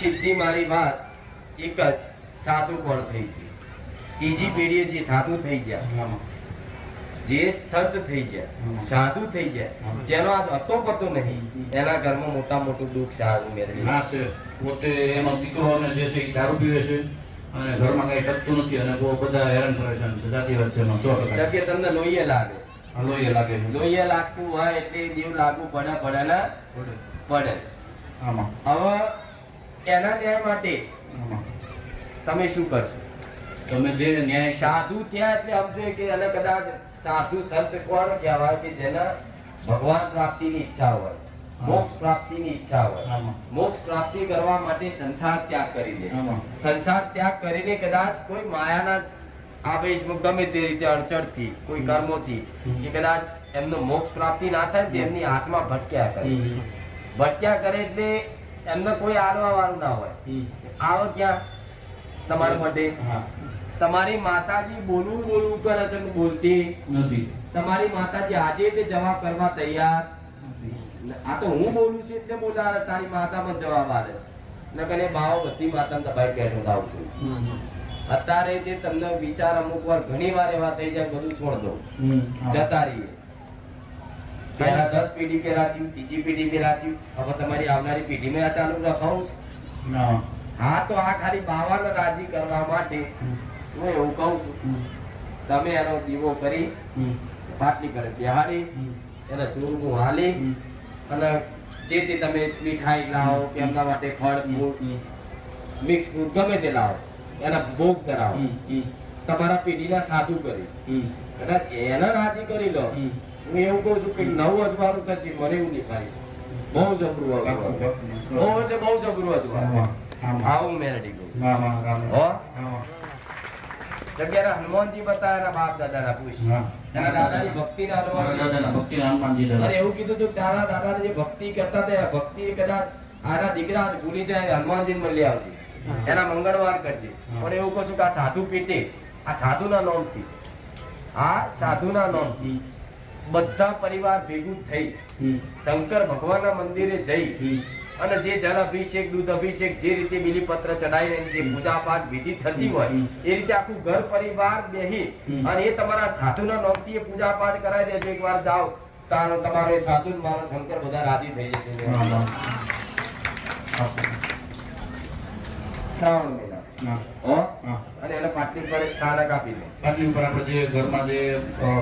સિદ્ધિ મારી વાત એક જ સાધુ કોણ થઈ ગયું ત્રીજી પેઢીએ જે સાધુ થઈ ગયા જે સંત થઈ ગયા સાધુ થઈ ગયા જેનો આજ હતો પતો નહીં એના ઘરમાં મોટા મોટું દુઃખ સારું મેળવી ના છે. પોતે એનો દીકરોને જે છે દારૂ પીવે છે અને ઘરમાં કઈ ટકતું નથી અને બહુ બધા હેરાન કરે છે અને વાત છે સો ટકા. તમને લોહીએ લાગે. લોહીએ લાગે. લોહીએ લાગતું હોય એટલે દેવ લાગુ પડે પડે ના? પડે. આમાં. હવે એના ન્યાય માટે તમે શું કરશો? તમે જે ન્યાય સાધુ ત્યાં એટલે સમજો કે એને કદાચ સાધુ સંત કોણ કહેવાય કે જેના ભગવાન પ્રાપ્તિની ઈચ્છા હોય મોક્ષ પ્રાપ્તિની ઈચ્છા હોય. મોક્ષ પ્રાપ્તિ કરવા માટે સંસાર ત્યાગ કરી દે. સંસાર ત્યાગ કરીને કદાચ કોઈ માયાના આવેશમાં ગમે તે રીતે અડચણથી કોઈ કર્મોથી કે કદાચ એમનો મોક્ષ પ્રાપ્તિ ના થાય ને એમની આત્મા ભટક્યા કરે. ભટક્યા કરે એટલે એમને કોઈ આલવા વાળું ના હોય. આવો આવે ક્યાં તમારા માટે. તમારી માતાજી બોલવું બોલવું કરે છે બોલતી? નથી. તમારી માતાજી આજે તે જવાબ કરવા તૈયાર? આ તો હું બોલું છું એટલે બોલાવે તારી માતા પણ જવાબ આવે છે. નકર એ બાવો બધી માતાને દબાઈ બેઠો થાવ છું. અત્યારે તે તમને વિચાર અમુક વાર ઘણી વાર એવા થઈ જાય બધું છોડ દો જતા રહીએ. પહેલા દસ પેઢી પેલા થયું ત્રીજી પેઢી પેલા થયું હવે તમારી આવનારી પેઢીમાં આ ચાલુ રખાવું હા તો આ ખાલી બાવાને રાજી કરવા માટે હું એવું કહું છું તમે એનો દીવો કરી. પાટલી કરે બિહારી. એને ચૂરમું હાલી. અને જે તે તમે મીઠાઈ લાવો કે એમના માટે ફળ ફૂલ મિક્સ ફૂડ ગમે તે લાવો એના ભોગ. હમ. તમારા પેઢીના સાધુ કરી. કદાચ એને રાજી કરી લો. હું એવું કહું છું કે નવ અજવાળું થશે મને એવું નહીં થાય બહુ જબરું. બહુ એટલે બહુ જબરું અજવાળું. આવું મેરડી. હો જગ્યાના હનુમાનજી બતાવ્યા બાપ દાદાના પૂછ હા. દાદાની ભક્તિના મારા હનુમાનજી ભક્તિ હનુમાનજી દાદા. અરે એવું કીધું તું તારા દાદાને જે ભક્તિ કરતા હતા ભક્તિ કદાચ આના દીકરા ભૂલી જાય હનુમાનજી મળી આવજે એના મંગળવાર કરજે પણ એવું કહું છું કે આ સાધુ પેટે આ સાધુના નોમથી આ સાધુના નોમથી. બધા પરિવાર ભેગું થઈ. શંકર ભગવાનના મંદિરે જઈ. અને જે જળ અભિષેક દૂધ અભિષેક જે રીતે બીલીપત્ર ચડાવીને જે પૂજા પાઠ વિધિ થતી હોય એ રીતે આખું ઘર પરિવાર બેહી અને એ તમારા સાધુના નામથી એ પૂજા પાઠ કરાવી દેજો એકવાર જાઓ. તારો તમારો એ સાધુ મારો શંકર બધા રાજી થઈ જશે. શ્રાવણ મહિના. અને એને પાટલી પર સ્થાનક આપી દે. પાટલી ઉપર આપણે જે ઘરમાં જે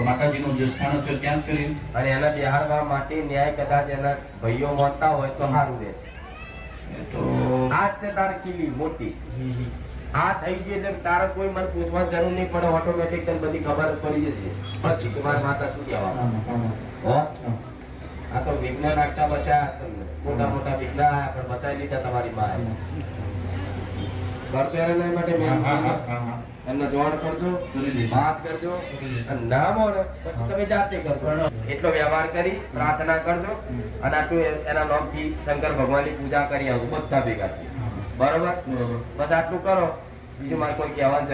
માતાજીનું જે સ્થાન છે ત્યાં જ કરી. અને એના બિહારવા માટે ન્યાય કદાચ એના ભાઈઓ માનતા હોય તો સારું રહેશે. તો આ છે તારી ચીલી મોટી. આ થઈ ગયું એટલે તારે કોઈ મને પૂછવાની જરૂર નહીં પડે ઓટોમેટિક તને બધી ખબર પડી જશે. પછી તમારી માતા શું કહેવા. આ તો વિઘ્ન નાખતા બચાયા તમને. મોટા મોટા આયા પણ બચાવી લીધા તમારી માએ કરશો એના માટે. એમને કરજો વાત કરજો ના પછી તમે જાતે કરજો. એટલો વ્યવહાર કરી પ્રાર્થના કરજો અને આટલું એ- એના નામથી શંકર ભગવાનની પૂજા કરી આવું બધા ભેગા બરોબર? બસ આટલું કરો. બીજું મારે કોઈ કહેવાનું